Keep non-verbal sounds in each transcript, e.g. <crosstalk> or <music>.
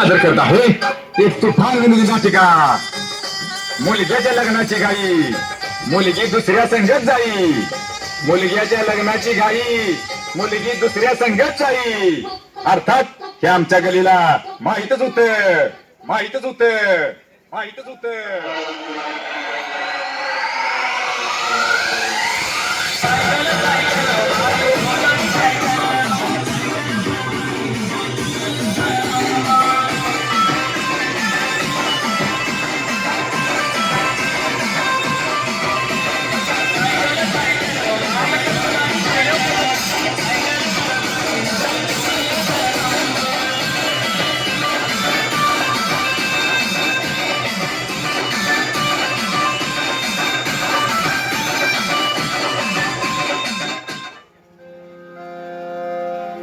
सादर करत आहे. एक तुफान विनोदी नाटिका. मुलग्याच्या लग्नाची गाई. मुलगी दुसऱ्या संघात जाई. मुलग्याच्या लग्नाची गाई. मुलगी दुसऱ्या संघात जाई. अर्थात हे आमच्या गलीला माहीतच होत. माहीतच होत. माहीतच होत.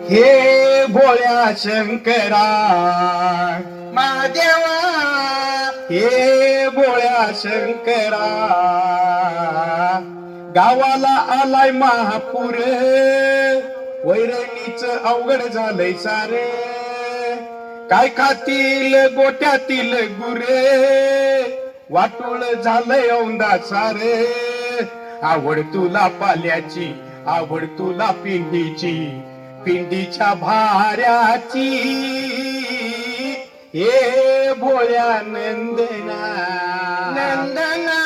हे भोळ्या शंकरा महादेवा हे भोळ्या शंकरा. गावाला आलाय महापूर वैरणीच अवघड झालंय सारे. काय खातील गोट्यातील गुरे वाटोळ झालंय औंदा सारे. आवड तुला पाल्याची आवड तुला पिंडीची पिंडीच्या भाऱ्याची. हे भोळ्या नंदना. नंदना.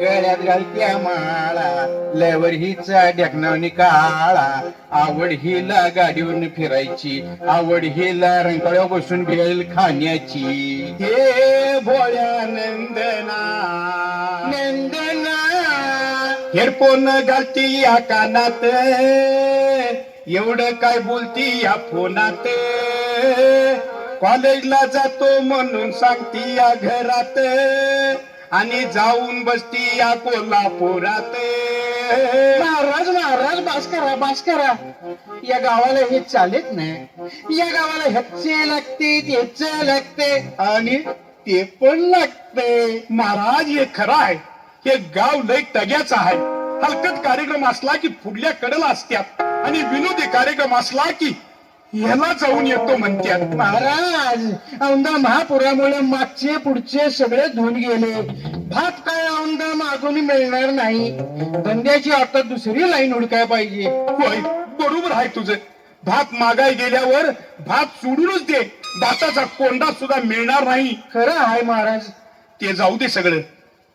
गळ्यात घालत्या माळा लवर हिचा ढकनावणी काळा. आवड हिला गाडीवरून फिरायची आवड हिला रंकाळ्या बसून भेल खाण्याची. हे भोळ्या नंदना. नंदना. हेडफोन घालती या कानात. एवढं काय बोलती या फोनात? कॉलेजला जातो म्हणून सांगती या घरात. आणि जाऊन बसती या कोल्हापुरात. महाराज महाराज बास करा बास करा. या गावाला हे चालत नाही या गावाला ह्याचे लागते त्याचे लागते. आणि ते पण लागते. महाराज हे खरं आहे. हे गाव लय तग्याचं आहे. हलकट कार्यक्रम असला की पुढल्या कडला असत्यात. आणि विनोदी कार्यक्रम असला की ह्याला जाऊन येतो म्हणत्यात. महाराज औंदा महापुरामुळे मागचे पुढचे सगळे धुवून गेले. भात काय औंदा मागून मिळणार नाही? धंद्याची आता दुसरी लाईन हुडकाय पाहिजे. होय बरोबर आहे तुझं. भात मागाय गेल्यावर भात सोडूनच दे. भाताचा कोंडा सुद्धा मिळणार नाही. खरं आहे महाराज. ते जाऊ दे सगळं.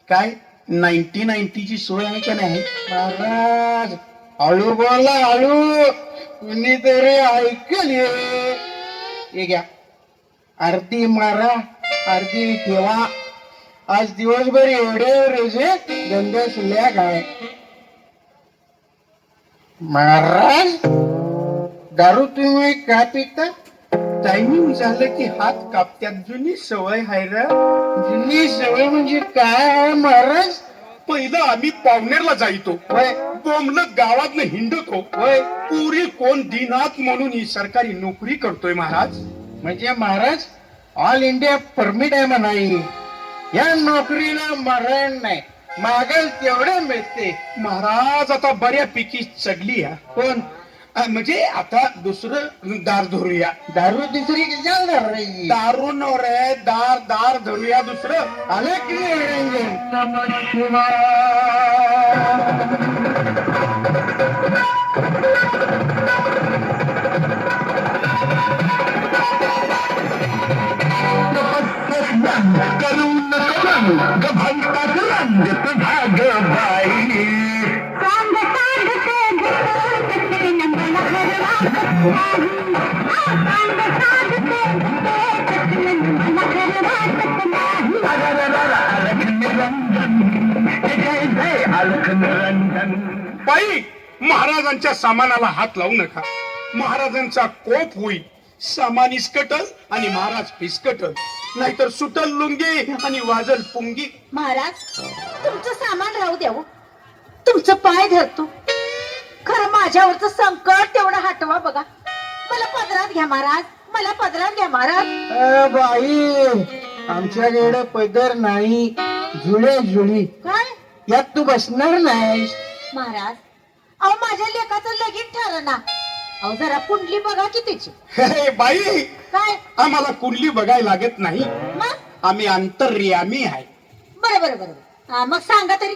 काय? नाईन्टी नाईन्टीची सोय आहे का नाही? महाराज हळू बोला हळू कुणीतरी ऐकल हे. घ्या. अर्धी मारा अर्धी ठेवा. आज दिवसभर एवढे रेजे धंद्यास लॅग आहे महाराज दारू तुम्ही का पिता? टायमिंग झालं की हात कापत्यात. जुनी सवय आहे रे. जुनी सवय म्हणजे काय आहे महाराज? पहिलं आम्ही पावनेरला जायचो. बोमलं गावातनं हिंडतो. पुरी कोण दिनात म्हणून ही सरकारी नोकरी करतोय महाराज? म्हणजे महाराज ऑल इंडिया परमिट आहे म्हणाई. या नोकरीला मरण नाही. मागल तेवढे मिळते. महाराज आता बऱ्यापैकी चढली हा कोण? अ, म्हणजे आता दुसरं दार धरूया. दारू दुसरी दारू न रे दार दार धरूया दुसरं. आलं की नाही Thank you. महाराजांच्या सामानाला हात लावू नका. महाराजांचा कोप होईल. सामान इस्कटल आणि महाराज फिसकटल. नाहीतर सुटल लुंगी आणि वाजल पुंगी. महाराज तुमचं सामान राहू द्यावं तुमचं पाय धरतो. खरं माझ्यावरचं संकट तेवढं हटवा बघा. मला पदरात घ्या महाराज. मला पदरात घ्या महाराज. बाई आमच्याकडे पदर नाही. जुळे जुळी काय? यात तू बसणार नाही महाराज अहो माझ्या लेखाचं लगीन ठरना अहो जरा कुंडली बघा की त्याची हे बाई! काय? आम्हाला कुंडली बघायला लागत नाही. मग? आम्ही अंतर्यामी आहे. बरं बरं बरं हा, मग सांगा तरी.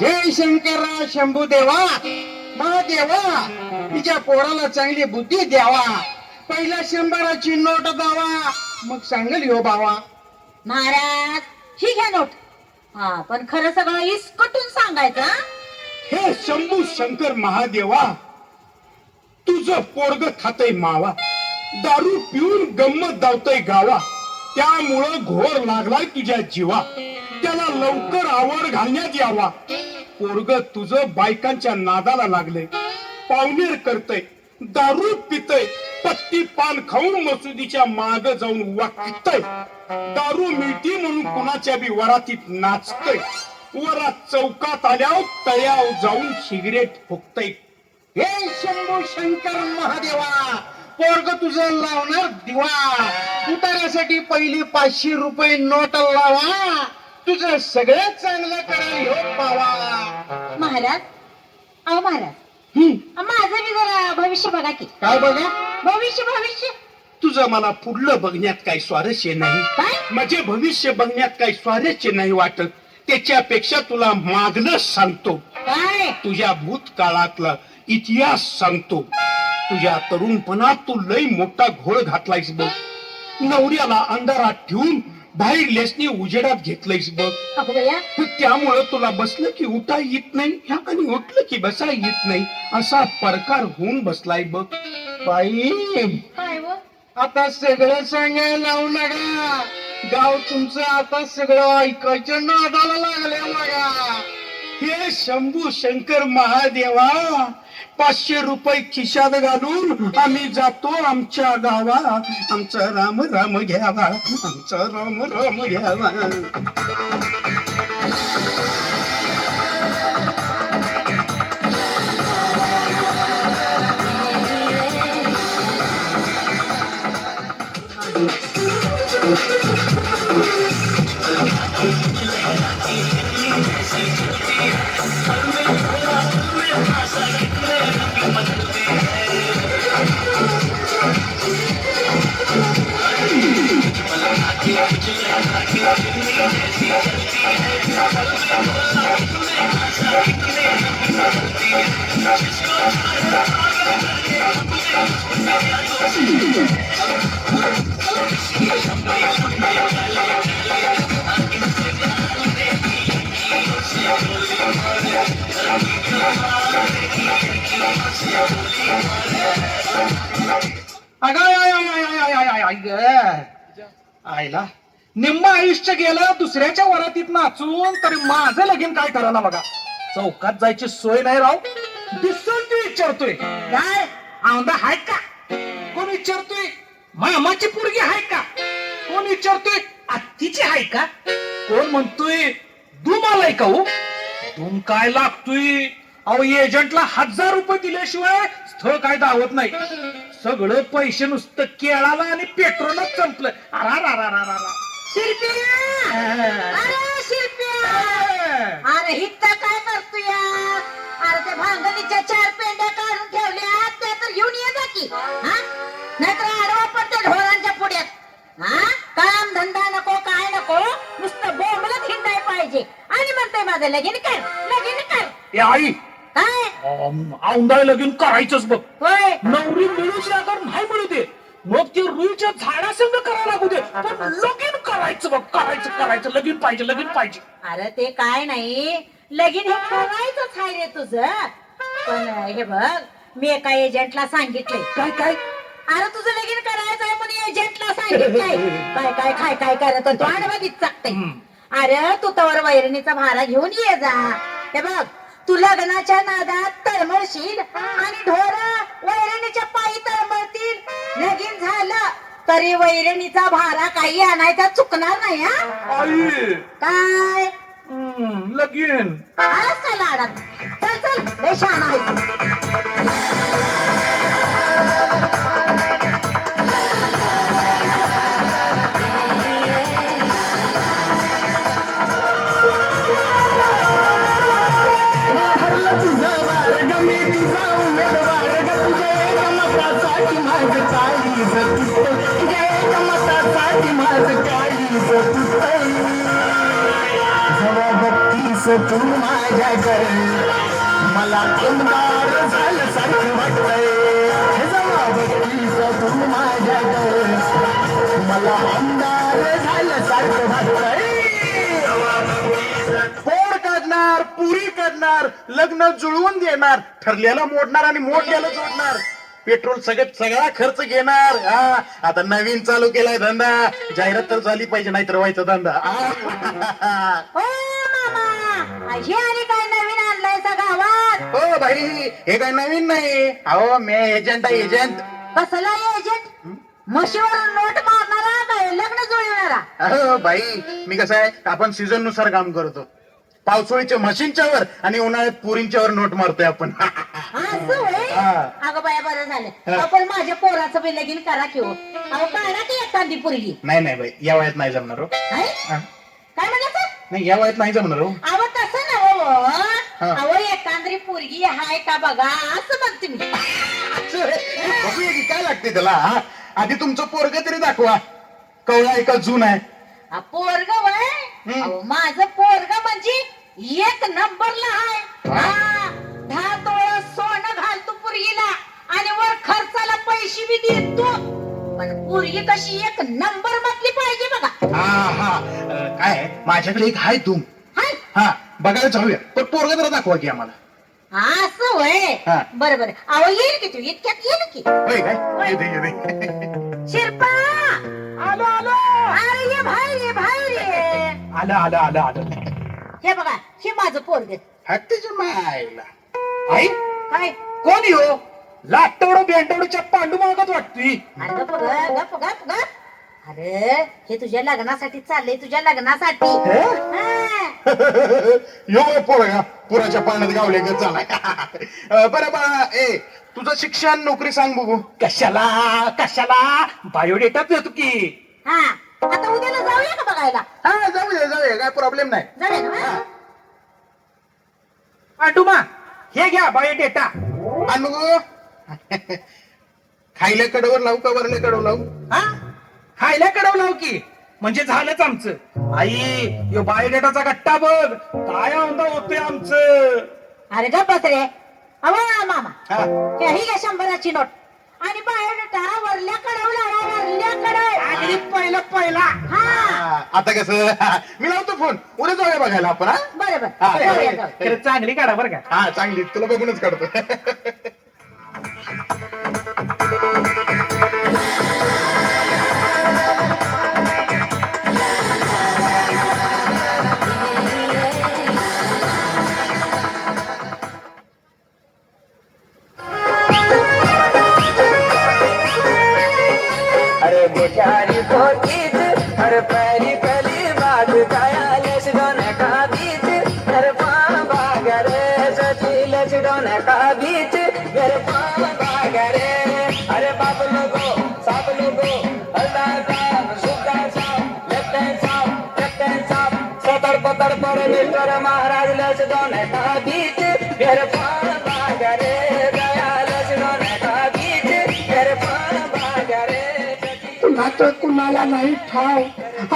जय शंकर शंभू देवा. महादेवा तिच्या पोराला चांगली बुद्धी द्यावा. पहिल्या शंभराची नोट द्यावा मग सांगल हो बावा. महाराज ही घ्या नोट. हा पण खरं सगळं इसकटून सांगायचं हा? हे शंभू शंकर महादेवा तुझं पोरग खातय मावा दारू पिऊन गंमत दावतय गावा त्यामुळं घोर लागलाय तुझ्या जीवा त्याला लवकर आवड घालण्यात यावा. पोरग तुझं बायकांच्या नादाला लागले पावनेर करतय दारू पितय पत्ती पान खाऊन मसुदीच्या माग जाऊन वाटतय दारू मिळती म्हणून कुणाच्या बी वरातीत नाचतय. वरात चौकात आल्यावर तळ्याव जाऊन सिगरेट फुकतय. हे शंभू शंकर महादेवा पोरग तुझं लावणार दिवा. उतारासाठी पहिली पाचशे रुपये नोट लावा. तुझं सगळं चांगलं करेल हो बाबा. महाराज अहो महाराज. हम्म, माझं बी जरा भविष्य बघा की. काय बघा? भविष्य भविष्य. तुझं मला पुढलं बघण्यात काही स्वारस्य नाही. काय? माझे भविष्य बघण्यात काही स्वारस्य नाही वाटत. त्याच्यापेक्षा तुला मागलं सांगतो. काय? तुझ्या भूतकाळातला इतिहास सांगतो. तुझ्या तरुणपणात तू लय मोठा घोळ घातलायस बघ. नवऱ्याला अंधारात ठेवून बाहेर लेसनी उजेडात घेतलंयस बघ. अगो बया. त्यामुळं तुला बसलं की उठा येत नाही आणि उठलं की बसा येत नाही. असा प्रकार होऊन बसलाय बघ. बाई. काय व? आता सगळं सांगायला लावू नका. गाव तुमचं आता सगळं ऐकायचं नादाला लागले बघा. हे शंभू शंकर महादेवा पाचशे रुपये खिशात घालून आम्ही जातो आमच्या गावा आमचा राम राम घ्यावा. आमचा राम राम घ्यावा. आयला निम्म आयुष्य गेलं दुसऱ्याच्या वरातीत नाचून तरी माझं लगीन काय करायला बघा चौकात जायची सोय नाही राव दिसून तू विचारतोय काय औंदा हाय का कोण विचारतोय मामाची पोरगी हाय का? कोण विचारतोय आत्तीची हाय का? कोण म्हणतोय धूम आलाय का हो? धूम काय लागतोय? अहो एजंटला हजार रुपये दिल्याशिवाय स्थळ काय दावत नाही. सगळं पैसे नुसतं केळाला आणि पेट्रोलच संपलं. अरा रा रा रा रा रा. शिल्प्या अरे शिल्प्या अरे! हित्ता काय करतोय? अरे त्या भांगणीच्या चार पेंड्या काढून माझं लगीन कर लगीन कर. ए आई! काय? लगीन करायचंच बघ. होय. नवरी मिळू दे अगर नाही मिळू दे. मग ते रुईच्या झाडासंग करायला लागू दे. पण लगीन करायचं बघ करायचं करायचं. लगीन पाहिजे लगीन पाहिजे. अरे ते काय नाही. लगीन हे करायचंच आहे रे तुझं. पण हे बघ मी एका एजंटला सांगितलंय. काय काय? अरे तुझं लगीन करायचं आहे म्हणून एजंटला सांगितलंय. <laughs> काय काय काय काय करत तो आडवादीत चाकते अरे तू तवर वैरणीचा भारा घेऊन ये जा. हे बघ तू लग्नाच्या नादात तळमळशील आणि ढोर वैरणीच्या पायी तळमळतील. लगीन झालं तरी वैरणीचा भारा काही आणायचा चुकणार नाही हा? आई! काय? लगीन. का लाडात चल चल. लय शहाणा आहेस. तू माझ्याकडे मला कुंभार झालं सारखं वाटतंय तू माझ्या घरी. मला आमदार झालं सारखं वाटतंय काढणार पुरी काढणार लग्न जुळवून देणार ठरलेला मोडणार आणि मोडलेलं जोडणार. पेट्रोल सगळं सगळा खर्च घेणार. हा आता नवीन चालू केलाय धंदा. जाहिरात तर झाली पाहिजे नाहीतर व्हायचा धंदा. हो. हे आणि काय नवीन आणलंय सा गावात? हो भाई हे काय नवीन नाही. अहो मी एजंट आहे एजंट कसला एजंट म्हशीवर नोट मारणारा काय लग्न जुळवणारा? अहो भाई मी कसं आहे आपण सीझननुसार काम करतो. पावसाळीच्या मशीनच्या वर आणि उन्हाळ्यात पुरींच्या वर नोट मारतोय आपण. असं होय? हा. अगं बाया बरं झालं. हा. आपण माझ्या पोराचं बी लगीन करा की हो. अहो काढा की एखादी पोरगी. नाही नाही भाई या वयात नाही जमणार हो? हा. काय म्हणायचं? नाही या वयात नाही जमणार हो. अहो हा. अहो एखादी पोरगी हाय का बघा असं म्हणते मी. बघूया की काय लागते त्याला हा? आधी तुमचं पोरग तरी दाखवा. कवळा एका जून आहे? हा, पोरग वय? हम्म. अहो, माझं पोरग म्हणजे एक नंबरला आहे. हा, दहा तोळा सोनं घालतो पोरगीला आणि वर खर्चाला पैसे बी देतो. पण पोरगी कशी एक नंबर मधली पाहिजे बघा. हा हा. अं, काय आहे? माझ्याकडे एक आहे धूम हाय. हा. बघायला जाऊया पण पोरग जरा दाखवा की आम्हाला. असं होय? हा. बरं बरं. अहो येईल की तू? इतक्यात येईल की? होय काय? येते येते. शिरपा! आलो आलो! अरे ये बाहेर ये बाहेर ये. आलं आलं आलं आलं. हे बघा हे माझं पोरग. हत्तीच्या मायला. आई काय? कोण यो लाटवडं बेंटवडच्या पांडू मागत वाटती अरे गप गप गप गप. अरे हे तुझ्या लग्नासाठी चाललंय तुझ्या लग्नासाठी. हा. <laughs> यो पोरगा पुराच्या पाण्यात गावले ग झालाय <laughs> बरं बा ए तुझं शिक्षण नोकरी सांग बघू. कशाला कशाला? बायोडेटा देतो की. हा. आता उद्याला जाऊया का बघायला? हा जाऊया जाऊया काय प्रॉब्लेम नाही. जाऊया ना हा? पांडुमा हे घ्या बायोडेटा आणि मग खायला कडवर लावू का वरले कडव लावू? हा? खायला कडवलाव की. म्हणजे झालंच आमचं. आई यो बायोडेटाचा गट्टा बघ. काय आमदा होतोय आमचं. अरे गप बस रे. अवा मामा. हा. हे ही घ्या शंभराची नोट. आणि बायोडेटा वरल्या कडवला वरल्या कडव. अगदी पहिलं पहिला. हा. हा, आता कसं? <laughs> मी लावतो फोन. उद्या जाऊया बघायला आपण हा? बरं बरं. हा, जाऊया जाऊया. खरं चांगली काढा बरं का. हा चांगली. तुला बघूनच काढतो. <laughs> पर परमेश्वर महाराज लस दोन का बीच मेरे रे गया लस दोन का बीच मेरे पान भाग रे तुला कुणाला नाही ठाव.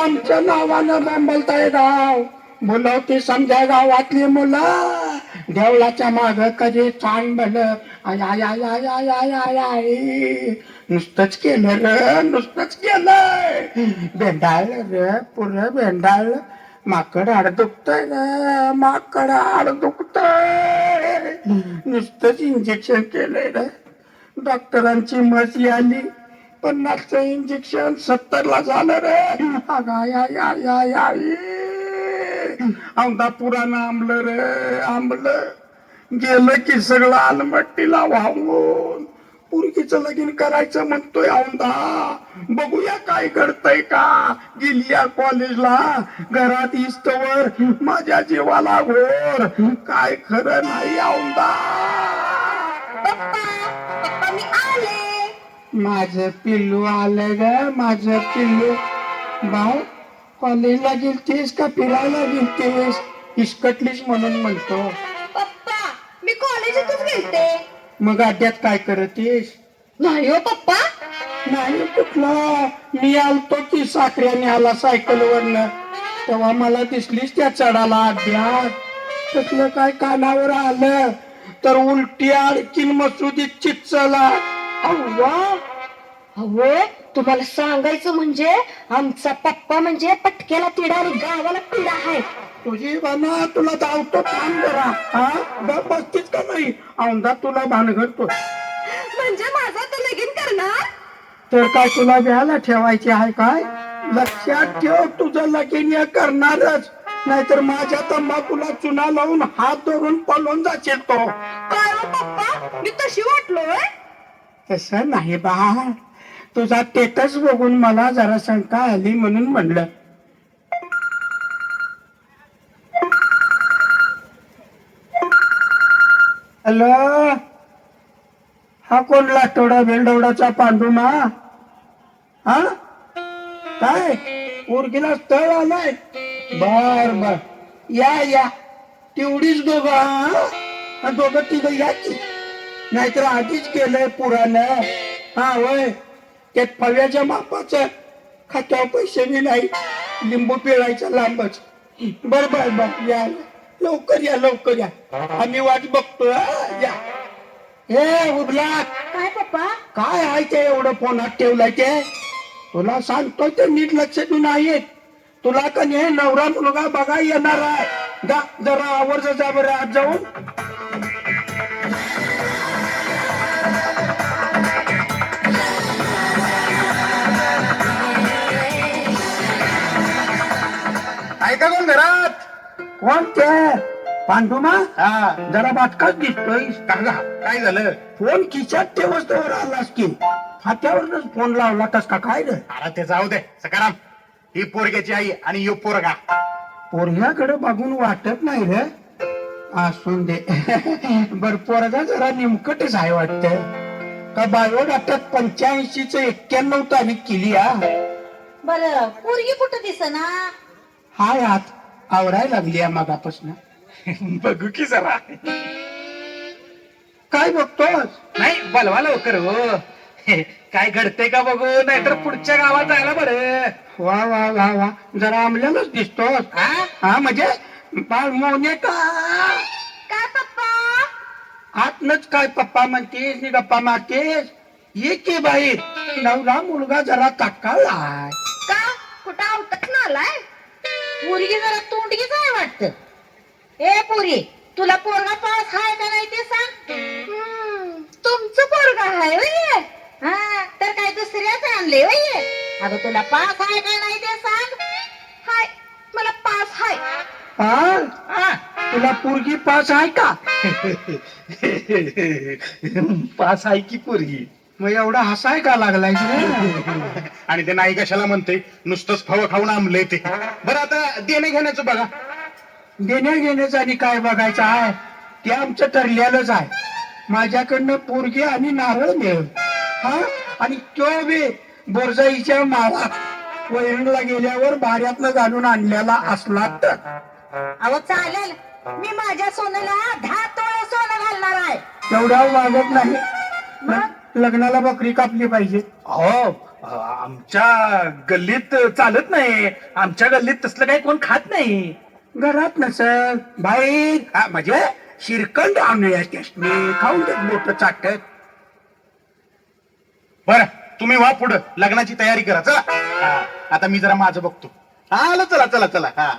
आमच्या नावानं बांबलताय गाव. मुलं ती समजा गावातली मुलं. देवळाच्या माग कधी छान बल नुसतच केलं र नुसतंच केलं भेंडाळ र पुरं भेंडाळ माकड आड दुखतंय र माकड आड दुखतंय. नुसतंच इंजेक्शन केलंय र. डॉक्टरांची मसी आली पन्नासचं इंजेक्शन सत्तर ला झालं रे. आमदा पुराण आंबलं रे आंबलं. गेलं की सगळं आलमट्टीला वाहून. पुरकीचं लगीन करायचं म्हणतोय औंधा. बघूया काय घडतंय का? गेली या कॉलेजला घरात इस्तवर माझ्या जीवाला घोर. काय खरं नाही आले. माझं पिल्लू आलं ग माझं पिल्लू. भाऊ कॉलेजला गेलतीस का? फिरायला गेलतीस? इस्कटलीस म्हणून म्हणतो. पप्पा मी कॉलेजातच गेलते. मग अड्ड्यात काय करतीस? नाही हो पप्पा. नाही कुठला? मी आलतो की साखऱ्याने आला सायकल वरनं तेव्हा मला दिसलीस त्या चढाला अड्ड्यात तसलं काय कानावर आलं? तर उलटी आणखीन मसुदीत चिचला अव्वा. अहो तुम्हाला सांगायचं म्हणजे आमचा पप्पा म्हणजे पटकेला तिडा आणि गावाला पिढा आहे. तुझी बना तुला धावतो थांब जरा. हा? गप बसतीस का नाही? औंधा तुला भानगडतो. म्हणजे माझा तर लगीन करणार? तर काय तुला व्याला ठेवायची आहे काय? लक्षात ठेव तुझं लगीन हे करणारच. नाहीतर माझ्या तंबाखूला चुना लावून हात धरून पळून जाशील तो. काय हो पप्पा? मी तशी वाटलोय. तसं नाही बा. तुझा टेटस बघून मला जरा शंका आली म्हणून म्हणलं. हॅलो? हा कोण लाटोडा बेलडोडाचा पांडुमा? हा? काय? पोरगीला स्थळ आलाय? बर बर. या या. तेवढीच दोघं हा? दोघं तिघं या की. नाहीतर आधीच केलंय पुरानं. हा होय. ते फव्याच्या मापाचं खात्यावर पैसे बी नाही. लिंबू पिळायचं लांबच. बर बर बर. या. लवकर या लवकर या. आम्ही वाट बघतो हा, या. हे उबला काय पप्पा? काय आहे ते एवढं फोनात ठेवलंय ते? तुला सांगतोय ते नीट लक्ष देऊन आहेत तुला का नाही नवरा मुलगा बघा येणार आहे. जा जरा आवर्ज जा बरं आज जाऊन. ऐका कोण घरात? कोण ते? पांडुमा? हा. जरा बाटकाच दिसतोय. काका काय झालं? फोन खिशात ठेवच तर आलास की खात्यावरच फोन लावला तस का? काय रे? अरे ते जाऊ दे सकाराम. ही पोरग्याची आई आणि यो पोरगा. पोरग्याकडे बघून वाटत नाही रे. असून दे. <laughs> बर पोरगा जरा नेमकटच आहे वाटत. का बायोडाटात पंच्याऐंशी च एक्क्याण्णव तारीख केली हा? बर पोरगी कुठं दिसना? हाय आत. आवरायला लागली या मागापासून. बघू की जरा. काय बघतोस? नाही बलवा लवकर हो. काय घडते का बघू? नाहीतर पुढच्या गावात जायला बरं. वा वा वा वा. जरा आमल्यालाच दिसतोस. हा? हा म्हणजे बाळ मोने का? काय पप्पा? आतनच काय पप्पा म्हणतेस? नि गप्पा मारतेस? ये की बाई. नवरा मुलगा जरा काकाळलाय का? कुठं आवटत ना आलाय? पोरगी जरा तोंडगीच आहे वाटत? ए पोरी तुला पोरगा पास हाय का नाही ते सांग. तुमचं पोरगा हाय वय. हा तर काय दुसऱ्याच आणले वय. अगं तुला पास हाय का नाही ते सांग. हाय मला पास हाय. हा? हा? तुला पोरगी पास आहे का? <laughs> पास आहे की पोरगी? मग एवढा हसाय का लागलाय? <laughs> आणि ते नाही कशाला म्हणते नुसतंच फव खाऊन आमले ते. बरं आता देणे घेण्याचं बघा. देण्या घेण्याचं आणि काय बघायचं आहे? ते आमचं ठरलेलंच आहे. माझ्याकडनं पोरगी आणि नारळ मिळेल. हा? आणि तो बी बोरजाईच्या माळा वैरणला गेल्यावर भाड्यातनं घालून आणलेला असला तर. अहो चालेल. मी माझ्या सोन्याला दहा तोळे सोनं घालणार आहे. तेवढा वागत नाही. मग? लग्नाला बकरी कापली पाहिजे. हो आमच्या गल्लीत चालत नाही. आमच्या गल्लीत तसलं काही कोण खात नाही. घरात बाहेर हा, म्हणजे शिरकंड आणूया त्यासनी खाऊन देत मोठं चाटत बरं तुम्ही वा पुढं. लग्नाची तयारी करा. चला. हा, आता मी जरा माझं बघतो. हा आलं चला चला चला. हा.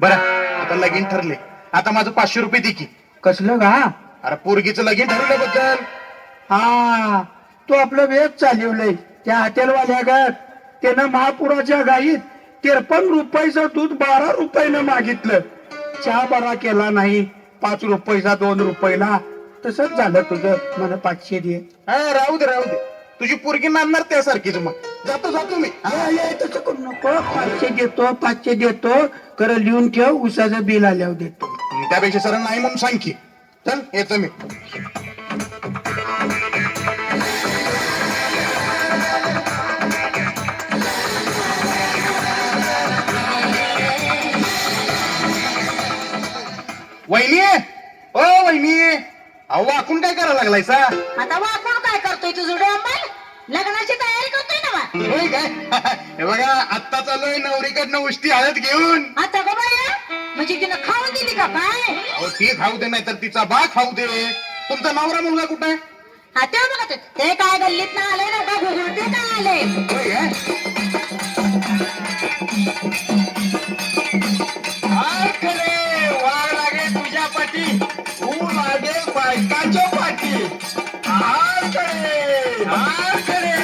बरं आता लगीन ठरले. आता माझं पाचशे रुपये दे की. कसलं का अरे पोरगीचं लगीन ठरल्याबद्दल हा तो आपलं वेग चालवलंय. त्या हॉटेलवाल्यागत त्यानं महापुराच्या गाईत तिरपन रुपयाचं दूध बारा रुपयानं मागितलं. चहा बरा केला नाही. पाच रुपयाचा दोन रुपयाला. तसंच झालं तुझं. मला पाचशे दे. हा राहू दे राहू दे. तुझी पोरगी नांदणार त्यासारखीच मग. जातो जातो मी. हा, ये, तसं करू नको. पाचशे देतो पाचशे देतो. कर लिहून ठेव उसाचं बिल आल्यावर देतो. त्यापेक्षा सर नाही म्हणून सांग की. चल येतो मी. वहिनी ओ वहिनी अहो वाकून काय करायला लागलाय सा आता वाकून काय करतोय तुझं डोंबल? लग्नाची तयारी करतोय ना बा. होय काय? <laughs> हे बघा आत्ता चालूय नवरीकडनं उष्टी हळद घेऊन. आता गो बाया म्हणजे तिनं खाऊन दिली का काय? अहो ती खाऊ दे नाही तर तिचा बा खाऊ दे. तुमचा नवरा मुलगा कुठे आहे? हा ते बघा ते. ते काय गल्लीत ना आले ना घुगुर ते काय आले? होय काय? हार खरे वाघ लागे तुझ्या पाठी तू लागे बायकाच्या पाठी. हार खरे हार खरे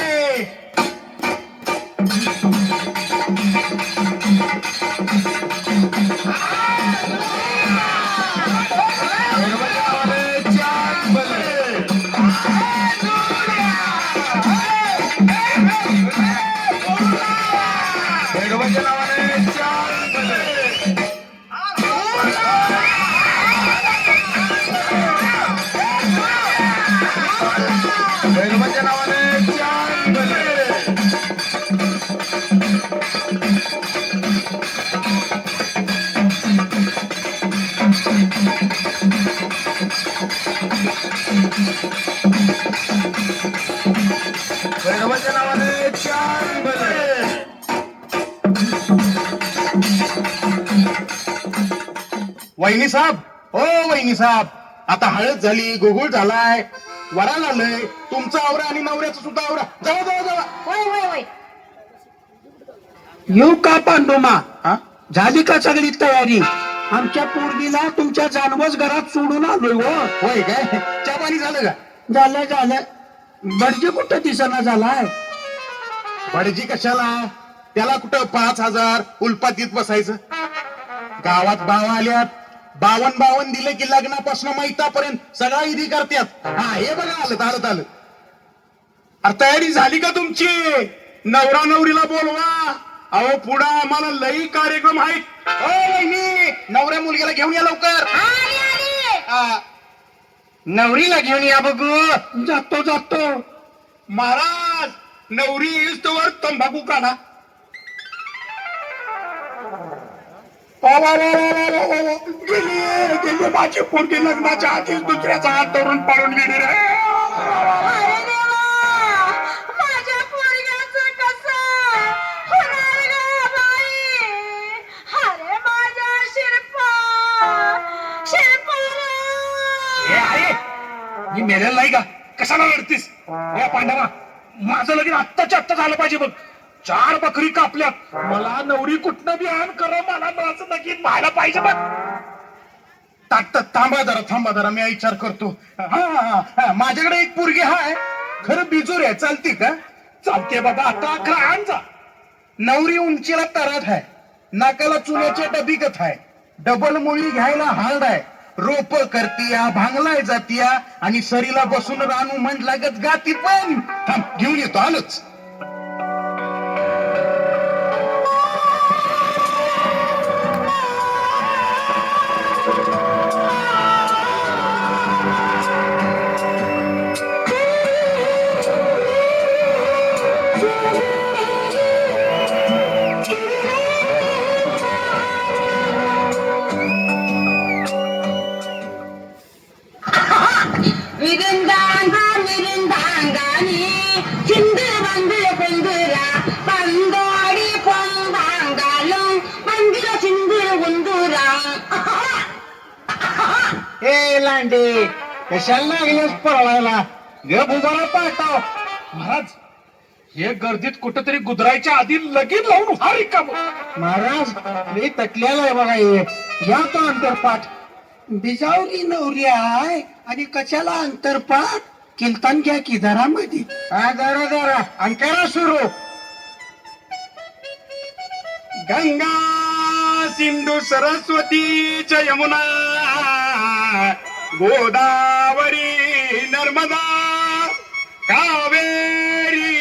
वहिनी साहेब ओ वहिनी साहेब आता हळद झाली गुगुळ झालाय वराल आलंय तुमचा आवरा आणि नवऱ्याचा सुद्धा आवरा. जावा जावा जावा. होय होय होय. येऊ का पांडुमा? हा? झाली का सगळी तयारी? आमच्या पोरगीला तुमच्या जानवस घरात सोडून आलोय हो. होय काय? चहा पाणी झालं का? झालं झालं. बडजी कुठं दिसना झालाय? भडजी कशाला? त्याला कुठं पाच हजार उलपातीत बसायचं? गावात बावा आल्यात बावन बावन दिले की लग्नापासून मैतापर्यंत सगळा इदी करतात हा हे बघा आलं आलं आलं. अरे तयारी झाली का तुमची? नवरा नवरीला बोलवा. अहो पुढं आम्हाला लई कार्यक्रम आहेत. वहिनी नवऱ्या मुलग्याला घेऊन या लवकर. नवरीला घेऊन या बघू. जातो जातो. महाराज नवरी तंबाखू काढा. गेली माझी पोरगी लग्नाच्या आधीच दुसऱ्याचा हात धरून पाळून गेली रे हे आहे मी मेलेला नाही का? कशाला लढतीस या पांडवा माझं लगीन आत्ताच्या आत्ता झालं पाहिजे बघ. चार बकरी कापल्यात. मला नवरी कुठनं बी आण कर मला माझं लगीन व्हायला पाहिजे बघ. ता- थांबा जरा थांबा जरा मी विचार करतो. हा, हा, हा, माझ्याकडे एक पोरगी हाय. खरं बिजूर आहे चालती का? चालते बाबा आता अकरा आण जा. नवरी उंचीला तरात आहे नाकाला चुन्याच्या डबिकत आहे डबल मुळी घ्यायला हार्ड आहे रोप करतीया भांगलाय जातीया आणि सरीला बसून रानू म्हण गत गाती पण. थांब घेऊन येतो आलोच. விருந்தாங்க விருந்தாங்கானி சிந்து வந்து பொங்குரா பந்தோடி பொம்பாங்காலும் பந்திர சிந்து உந்துரா ए लांडे कशाला लागलेस पळायला गे भुजारा पाहताव महाराज हे गर्दीत कुठेतरी गुदरायच्या आधी लगीन लावून हा रिकाम महाराज मी तकलेला आहे बघा हे या तो अंतरपाठ बिजावरी नवरी आहे आणि कशाला अंतरपाठ? किलतान घ्या की मध्ये हा जरा जरा. आणि करा सुरू. गंगा सिंधू सरस्वती च यमुना गोदावरी नर्मदा कावेरी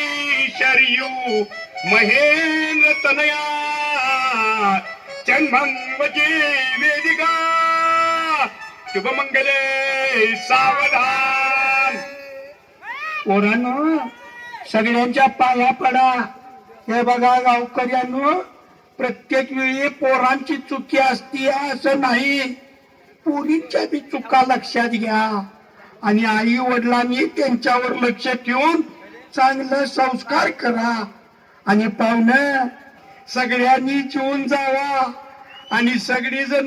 शरयू महेंद्र तनया जन्मंगची वेदिका शुभमंगले सावधान. पोरांनो सगळ्यांच्या पाया पडा. हे बघा गावकऱ्यांनो प्रत्येक वेळी पोरांची चुकी असती असं नाही. पोरींच्या बी चुका लक्षात घ्या. आणि आई वडिलांनी त्यांच्यावर लक्ष ठेवून चांगलं संस्कार करा. आणि पाहुणं सगळ्यांनी जेवून जावा. आणि सगळी जण